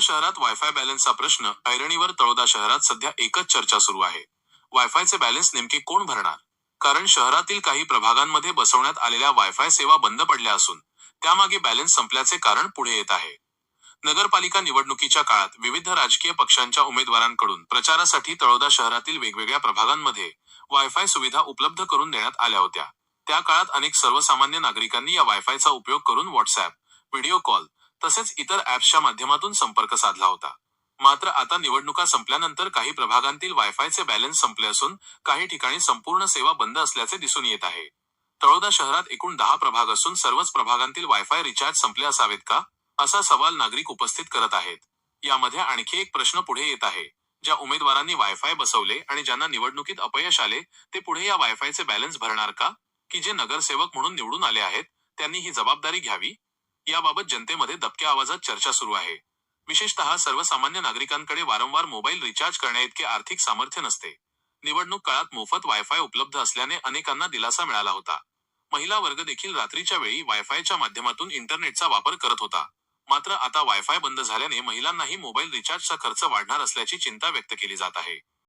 शहरात वायफाय बॅलन्सचा प्रश्न ऐरणीवर तळोदा शहरात सध्या एकच चर्चा सुरू आहे. वायफायचे बॅलन्स नेमके कोण भरणार? कारण शहरातील काही प्रभागांमध्ये बसवण्यात आलेल्या वायफाय सेवा बंद पडल्या असून त्यामागे बॅलन्स संपल्याचे कारण पुढे येत आहे. नगरपालिका निवडणुकीच्या काळात विविध राजकीय पक्षांच्या उमेदवारांकडून प्रचारासाठी तळोदा शहरातील वेगवेगळ्या प्रभागांमध्ये वायफाय सुविधा उपलब्ध करून देण्यात आल्या होत्या. त्या काळात अनेक सर्वसामान्य नागरिकांनी या वायफायचा उपयोग करून व्हॉट्सअप व्हिडिओ कॉल तसेच इतर ऍप्सच्या माध्यमातून संपर्क साधला होता. मात्र आता निवडणुका संपल्यानंतर काही प्रभागांतील वायफायचे बॅलन्स संपले असून काही ठिकाणी संपूर्ण सेवा बंद असल्याचे दिसून येत आहे. तळोदा शहरात एकूण दहा प्रभाग असून सर्वच प्रभागांतील वायफाय रिचार्ज संपले असावेत का? असा सवाल नागरिक उपस्थित करत आहेत. यामध्ये आणखी एक प्रश्न पुढे येत आहे. ज्या उमेदवारांनी वायफाय बसवले आणि ज्यांना निवडणुकीत अपयश आले ते पुढे या वायफायचे बॅलन्स भरणार का? की जे नगरसेवक म्हणून निवडून आले आहेत त्यांनी ही जबाबदारी घ्यावी? याबाबत जनतेमध्ये दबक्या आवाजात चर्चा सुरू आहे. विशेषतः सर्वसामान्य नागरिकांकडे वारंवार मोबाईल रिचार्ज करण्याइतके आर्थिक सामर्थ्य नसते. निवडणूक काळात मोफत वायफाय उपलब्ध असल्याने अनेकांना दिलासा मिळाला होता. महिला वर्ग देखील रात्रीच्या वेळी वायफायच्या माध्यमातून इंटरनेटचा वापर करत होता. मात्र आता वायफाय बंद झाल्याने महिलांनाही मोबाईल रिचार्जचा खर्च वाढणार असल्याची चिंता व्यक्त केली जात आहे.